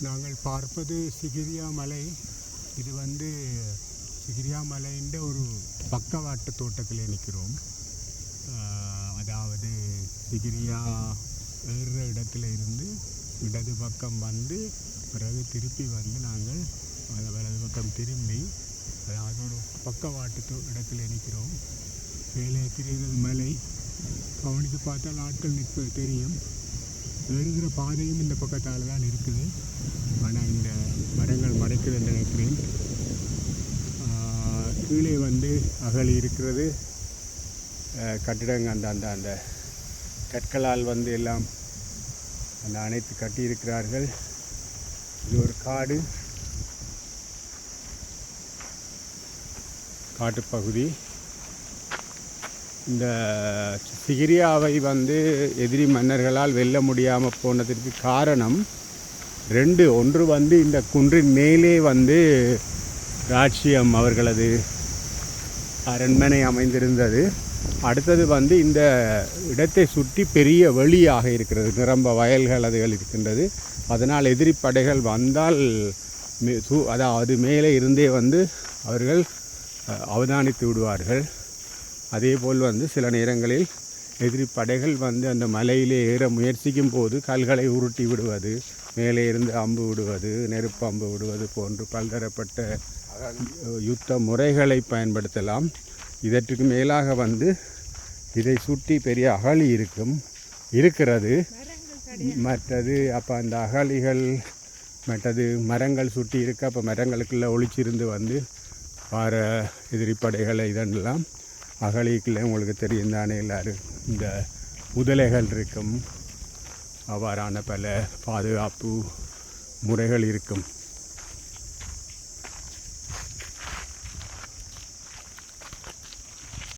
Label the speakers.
Speaker 1: நாங்கள் பார்ப்பது சிகிரியா மலை. இது வந்து சிகிரியா மலைன்ற ஒரு பக்கவாட்டு தோட்டத்தில் நிற்கிறோம். அதாவது சிகிரியா ஏறுற இடத்துல இருந்து இடது பக்கம் வந்து பிறகு திருப்பி வந்து நாங்கள் வலது பக்கம் திரும்பி அதாவது ஒரு பக்கவாட்டு தோ- இடத்துல நிற்கிறோம். மேலே திரிகள் மலை. கவனித்து பார்த்தால் ஆட்கள் நிற்பது தெரியும். ஏறுகிற பாதையும் இந்த பக்கத்தால் தான் இருக்குது. ஆனால் இந்த மரங்கள் மறைக்குது என்று நினைக்கிறேன். கீழே வந்து அகழி இருக்கிறது. கட்டிடங்கள் அந்த அந்த அந்த கற்களால் வந்து எல்லாம் அந்த அனைத்து கட்டியிருக்கிறார்கள். இது ஒரு காடு. காட்டுப்பகுதி இந்த சிகிரியாவை வந்து எதிரி மன்னர்களால் வெல்ல முடியாமல் போனதற்கு காரணம் ரெண்டு ஒன்று வந்து இந்த குன்றின் மேலே வந்து ராட்சியம் அவர்களது அரண்மனை அமைந்திருந்தது. அடுத்தது வந்து இந்த இடத்தை சுற்றி பெரிய வெளியாக இருக்கிறது நிரம்ப வயல்கள் அதுகள் இருக்கின்றது. அதனால் எதிரி படைகள் வந்தால் அதாவது மேலே இருந்தே வந்து அவர்கள் அவதானித்து விடுவார்கள். அதேபோல் வந்து சில நேரங்களில் எதிரி படைகள் வந்து அந்த மலையிலே ஏற முயற்சிக்கும் போது கல்களை உருட்டி விடுவது மேலே இருந்து அம்பு விடுவது நெருப்பு அம்பு விடுவது போன்று பல்தரப்பட்ட யுத்த முறைகளை பயன்படுத்தலாம். இதற்கு மேலாக வந்து இதை சுற்றி பெரிய அகழி இருக்கும் இருக்கிறது. மற்றது அப்போ அந்த அகழிகள் மற்றது மரங்கள் சுற்றி இருக்க அப்போ மரங்களுக்குள்ளே ஒளிச்சிருந்து வந்து வார எதிரிப்படைகளை இதெல்லாம் அகழிக்குள்ளே உங்களுக்கு தெரியும் தானே எல்லாரும். இந்த முதலைகள் இருக்கும். அவ்வாறான பல பாதுகாப்பு முறைகள் இருக்கும்.